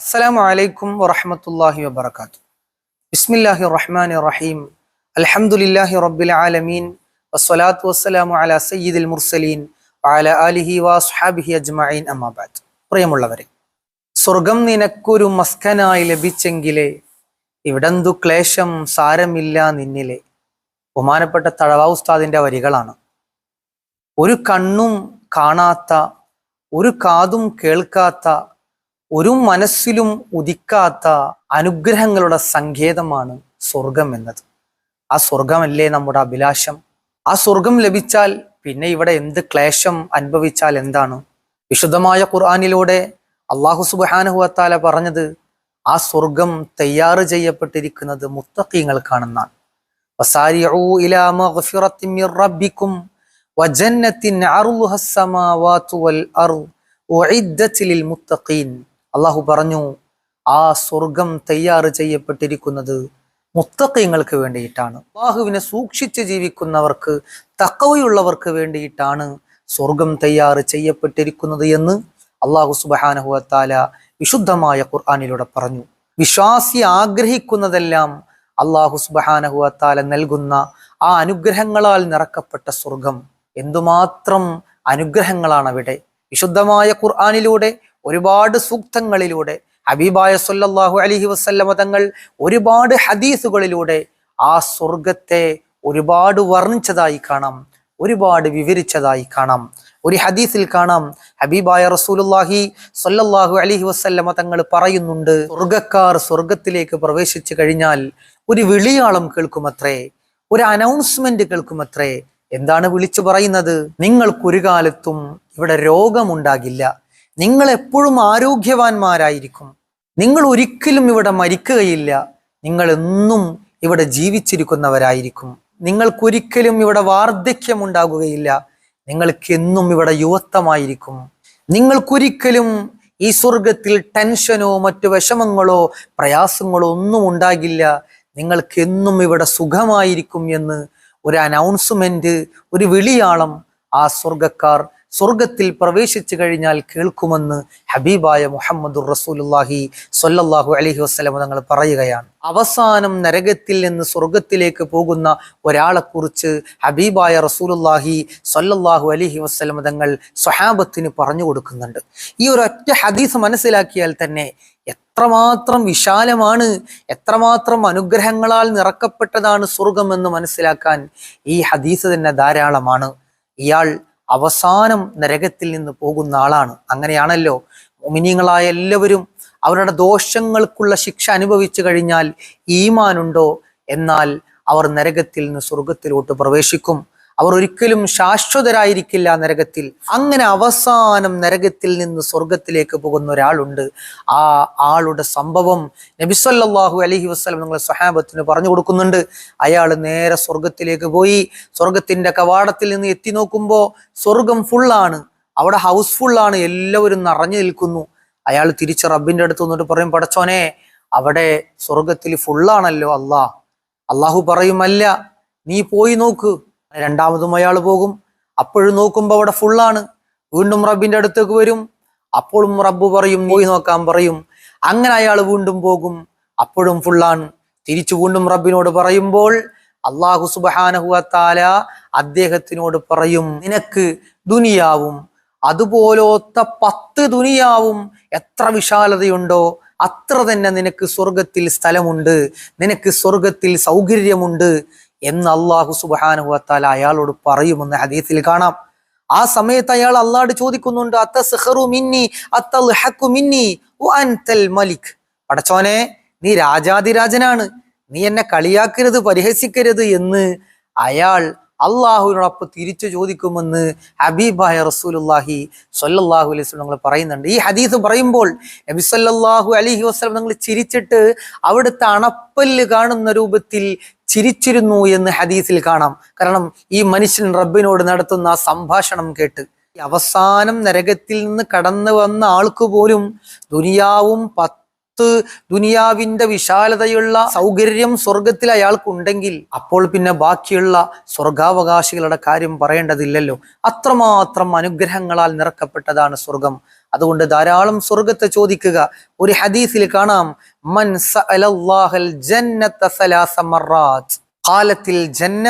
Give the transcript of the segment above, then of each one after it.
അസ്സലാമു അലൈക്കും വറഹമത്തല്ലാഹി വബർക്കാത്തു ബിസ്മില്ലാഹി റഹ്മാൻ റഹീം അൽഹംദുലില്ലാഹി റബ്ബിൽ ആലമീൻ. വസ്സലാത്തു വസ്സലാമു അലാ സയ്യിദിൽ മുർസലീൻ. അല അലിഹി വഅസ്ഹാബിഹി അജ്മഈൻ. അമ്മാബാദ് പ്രിയമുള്ളവരെ സ്വർഗം നിനക്കൊരു മസ്കനായി ലഭിച്ചെങ്കിലേ ഇവിടെന്തു ക്ലേശം സാരമില്ല നിന്നിലെ. ബഹുമാനപ്പെട്ട തഴവ ഉസ്താദിന്റെ വരികളാണ്. ഒരു കണ്ണും കാണാത്ത ഒരു കാതും കേൾക്കാത്ത ഒരു മനസ്സിലും ഉദിക്കാത്ത അനുഗ്രഹങ്ങളുടെ സങ്കേതമാണ് സ്വർഗം എന്നത്. ആ സ്വർഗമല്ലേ നമ്മുടെ അഭിലാഷം? ആ സ്വർഗം ലഭിച്ചാൽ പിന്നെ ഇവിടെ എന്ത് ക്ലേശം അനുഭവിച്ചാൽ എന്താണ്? വിശുദ്ധമായ ഖുർആാനിലൂടെ അള്ളാഹു സുബാനുഹുവത്താല പറഞ്ഞത് ആ സ്വർഗം തയ്യാറ് ചെയ്യപ്പെട്ടിരിക്കുന്നത് മുത്തക്കീങ്ങൾക്കാണെന്നാണ് അള്ളാഹു പറഞ്ഞു ആ സ്വർഗം തയ്യാർ ചെയ്യപ്പെട്ടിരിക്കുന്നത് മുത്തക്കയങ്ങൾക്ക് വേണ്ടിയിട്ടാണ്. അള്ളാഹുവിനെ സൂക്ഷിച്ച് ജീവിക്കുന്നവർക്ക് തക്കവയുള്ളവർക്ക് വേണ്ടിയിട്ടാണ് സ്വർഗം തയ്യാർ ചെയ്യപ്പെട്ടിരിക്കുന്നത് എന്ന് അള്ളാഹു സുബഹാനഹുവത്താല വിശുദ്ധമായ ഖുർആാനിലൂടെ പറഞ്ഞു. വിശ്വാസി ആഗ്രഹിക്കുന്നതെല്ലാം അള്ളാഹു സുബഹാനഹുവത്താല നൽകുന്ന ആ അനുഗ്രഹങ്ങളാൽ നിറക്കപ്പെട്ട സ്വർഗം എന്തുമാത്രം അനുഗ്രഹങ്ങളാണ് അവിടെ. വിശുദ്ധമായ ഖുർആാനിലൂടെ ഒരുപാട് സൂക്തങ്ങളിലൂടെ ഹബീബായ സല്ലല്ലാഹു അലഹി വസല്ലമ തങ്ങൾ ഒരുപാട് ഹദീസുകളിലൂടെ ആ സ്വർഗത്തെ ഒരുപാട് വർണിച്ചതായി കാണാം ഒരുപാട് വിവരിച്ചതായി കാണാം. ഒരു ഹദീസിൽ കാണാം ഹബീബായ റസൂലുല്ലാഹി സല്ലല്ലാഹു അലഹി വസല്ലമ തങ്ങൾ പറയുന്നുണ്ട് സ്വർഗക്കാർ സ്വർഗത്തിലേക്ക് പ്രവേശിച്ചു കഴിഞ്ഞാൽ ഒരു വിളിയാളം കേൾക്കുമത്രേ ഒരു അനൗൺസ്മെന്റ് കേൾക്കുമത്രേ എന്താണ് വിളിച്ചു പറയുന്നത്? നിങ്ങൾക്കൊരു കാലത്തും ഇവിടെ രോഗമുണ്ടാകില്ല. നിങ്ങൾ എപ്പോഴും ആരോഗ്യവാന്മാരായിരിക്കും. നിങ്ങൾ ഒരിക്കലും ഇവിടെ മരിക്കുകയില്ല. നിങ്ങൾ എന്നും ഇവിടെ ജീവിച്ചിരിക്കുന്നവരായിരിക്കും. നിങ്ങൾക്കൊരിക്കലും ഇവിടെ വാർദ്ധക്യം ഉണ്ടാകുകയില്ല നിങ്ങൾക്കെന്നും ഇവിടെ യുവത്വമായിരിക്കും. നിങ്ങൾക്കൊരിക്കലും ഈ സ്വർഗത്തിൽ ടെൻഷനോ മറ്റു വിഷമങ്ങളോ പ്രയാസങ്ങളോ ഒന്നും ഉണ്ടാകില്ല. നിങ്ങൾക്കെന്നും ഇവിടെ സുഖമായിരിക്കും എന്ന് ഒരു അനൗൺസ്മെന്റ് ഒരു വിളിയാളം ആ സ്വർഗക്കാർ സ്വർഗത്തിൽ പ്രവേശിച്ചു കഴിഞ്ഞാൽ കേൾക്കുമെന്ന് ഹബീബായ മുഹമ്മദ് റസൂലുല്ലാഹി സൊല്ലാഹു അലഹി വസ്ലം തങ്ങൾ പറയുകയാണ്. അവസാനം നരകത്തിൽ നിന്ന് സ്വർഗത്തിലേക്ക് പോകുന്ന ഒരാളെ കുറിച്ച് ഹബീബായ റസൂലുല്ലാഹി സൊല്ലാഹു അലഹി വസ്ലം തങ്ങൾ സ്വഹാബത്തിന് പറഞ്ഞു കൊടുക്കുന്നുണ്ട്. ഈ ഒരു ഒറ്റ ഹദീസ് മനസ്സിലാക്കിയാൽ തന്നെ എത്രമാത്രം വിശാലമാണ് എത്രമാത്രം അനുഗ്രഹങ്ങളാൽ നിറക്കപ്പെട്ടതാണ് സ്വർഗം എന്ന് മനസ്സിലാക്കാൻ ഈ ഹദീസ് തന്നെ ധാരാളമാണ്. ഇയാൾ അവസാനം നരകത്തിൽ നിന്ന് പോകുന്ന ആളാണ്. അങ്ങനെയാണല്ലോ. മിനിങ്ങളായ എല്ലാവരും അവരുടെ ദോഷങ്ങൾക്കുള്ള ശിക്ഷ അനുഭവിച്ചു കഴിഞ്ഞാൽ ഈമാനുണ്ടോ? എന്നാൽ അവർ നരകത്തിൽ നിന്ന് സ്വർഗത്തിലോട്ട് പ്രവേശിക്കും. അവർ ഒരിക്കലും ശാശ്വതരായിരിക്കില്ല നരകത്തിൽ. അങ്ങനെ അവസാനം നരകത്തിൽ നിന്ന് സ്വർഗത്തിലേക്ക് പോകുന്ന ഒരാളുണ്ട്. ആ ആളുടെ സംഭവം നബിസ്വല്ലാഹു അലഹി വസ്ലം നിങ്ങളെ സഹാബത്തിന് പറഞ്ഞു കൊടുക്കുന്നുണ്ട്. അയാൾ നേരെ സ്വർഗത്തിലേക്ക് പോയി. സ്വർഗത്തിന്റെ കവാടത്തിൽ നിന്ന് എത്തി നോക്കുമ്പോൾ സ്വർഗം ഫുള്ളാണ്. അവിടെ ഹൗസ്ഫുള്ളാണ് എല്ലാവരും നിറഞ്ഞു നിൽക്കുന്നു. അയാൾ തിരിച്ച് റബ്ബിന്റെ അടുത്ത് വന്നിട്ട് പറയും പടച്ചോനെ അവിടെ സ്വർഗത്തിൽ ഫുള്ളാണല്ലോ അള്ളാഹ് അള്ളാഹു പറയുമല്ല നീ പോയി നോക്ക്. രണ്ടാമതും അയാൾ പോകും. അപ്പോഴും നോക്കുമ്പോൾ അവിടെ ഫുള്ളാണ് വീണ്ടും റബ്ബിന്റെ അടുത്തേക്ക് വരും. അപ്പോഴും റബ്ബ് പറയും പോയി നോക്കാൻ പറയും. അങ്ങനെ അയാൾ വീണ്ടും പോകും. അപ്പോഴും ഫുള്ളാണ് തിരിച്ചു വീണ്ടും റബ്ബിനോട് പറയുമ്പോൾ അള്ളാഹു സുബാനഹുവത്താല അദ്ദേഹത്തിനോട് പറയും നിനക്ക് ദുനിയാവും. അതുപോലത്തെ പത്ത് ദുനിയാവും എത്ര വിശാലതയുണ്ടോ അത്ര തന്നെ നിനക്ക് സ്വർഗത്തിൽ സ്ഥലമുണ്ട്. നിനക്ക് സ്വർഗത്തിൽ സൗകര്യമുണ്ട്. എന്ന് അള്ളാഹു സുബാനുഹത്താൽ അയാളോട് പറയുമെന്ന് ഹദീസിൽ കാണാം. ആ സമയത്ത് അയാൾ അള്ളാട് ചോദിക്കുന്നുണ്ട് മലിക്. പടച്ചോനെ നീ രാജാതിരാജനാണ് നീ എന്നെ കളിയാക്കരുത് പരിഹസിക്കരുത് എന്ന് അയാൾ അള്ളാഹുവിനോടൊപ്പം തിരിച്ചു ചോദിക്കുമെന്ന് ഹബീബായ റസൂലുല്ലാഹി സൊല്ലാഹു അലൈഹി വസ്ലം നിങ്ങൾ പറയുന്നുണ്ട്. ഈ ഹദീസ് പറയുമ്പോൾ നബി സല്ലാഹു അലഹി വസ്ലം നിങ്ങൾ ചിരിച്ചിട്ട് അവിടുത്തെ അണപ്പല്ല് കാണുന്ന രൂപത്തിൽ ചിരിച്ചിരുന്നു എന്ന് ഹദീസിൽ കാണാം. കാരണം ഈ മനുഷ്യൻ റബ്ബിനോട് നടത്തുന്ന സംഭാഷണം കേട്ട് അവസാനം നരകത്തിൽ നിന്ന് കടന്നു വന്ന ആൾക്ക് പോലും ദുനിയാവും പത്ത് ദുനിയാവിന്റെ വിശാലതയുള്ള സൗകര്യം സ്വർഗത്തിൽ അയാൾക്കുണ്ടെങ്കിൽ അപ്പോൾ പിന്നെ ബാക്കിയുള്ള സ്വർഗാവകാശികളുടെ കാര്യം പറയേണ്ടതില്ലല്ലോ. അത്രമാത്രം അനുഗ്രഹങ്ങളാൽ നിറക്കപ്പെട്ടതാണ് സ്വർഗം. അതുകൊണ്ട് ധാരാളം സ്വർഗത്തെ ചോദിക്കുക. ഒരു ഹദീസിൽ കാണാം. മൻ സഅലല്ലാഹൽ ജന്നത സലാസ ഖാലത്തിൽ ജന്ന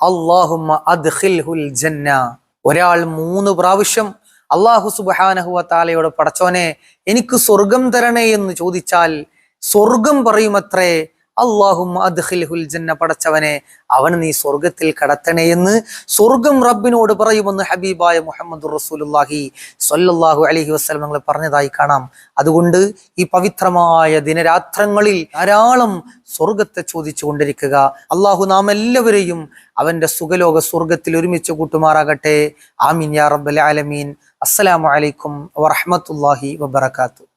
അല്ലാഹുമ്മ അദ്ഖിൽഹുൽ ജന്ന. ഒരാൾ മൂന്ന് പ്രാവശ്യം അള്ളാഹു സുബാനഹുവ പടച്ചോനെ എനിക്ക് സ്വർഗം തരണേ എന്ന് ചോദിച്ചാൽ സ്വർഗം പറയുമത്രേ അള്ളാഹും അദ്ഖിൽഹുൽ ജന്ന പടച്ചവനെ അവൻ നീ സ്വർഗത്തിൽ കടത്തണേ എന്ന് സ്വർഗം റബ്ബിനോട് പറയുമെന്ന് ഹബീബായ മുഹമ്മദ് റസൂലുല്ലാഹി സൊല്ലാഹു അലഹി വസ്ലം നിങ്ങൾ പറഞ്ഞതായി കാണാം. അതുകൊണ്ട് ഈ പവിത്രമായ ദിനരാത്രങ്ങളിൽ ധാരാളം സ്വർഗത്തെ ചോദിച്ചു കൊണ്ടിരിക്കുക. അള്ളാഹു നാം എല്ലാവരെയും അവന്റെ സുഖലോക സ്വർഗത്തിൽ ഒരുമിച്ച് കൂട്ടുമാറാകട്ടെ. ആമീൻ യാ റബ്ബൽ ആലമീൻ. അസ്സലാമു അലൈക്കും വറഹ്മത്തുള്ളാഹി വബറകാതുഹു.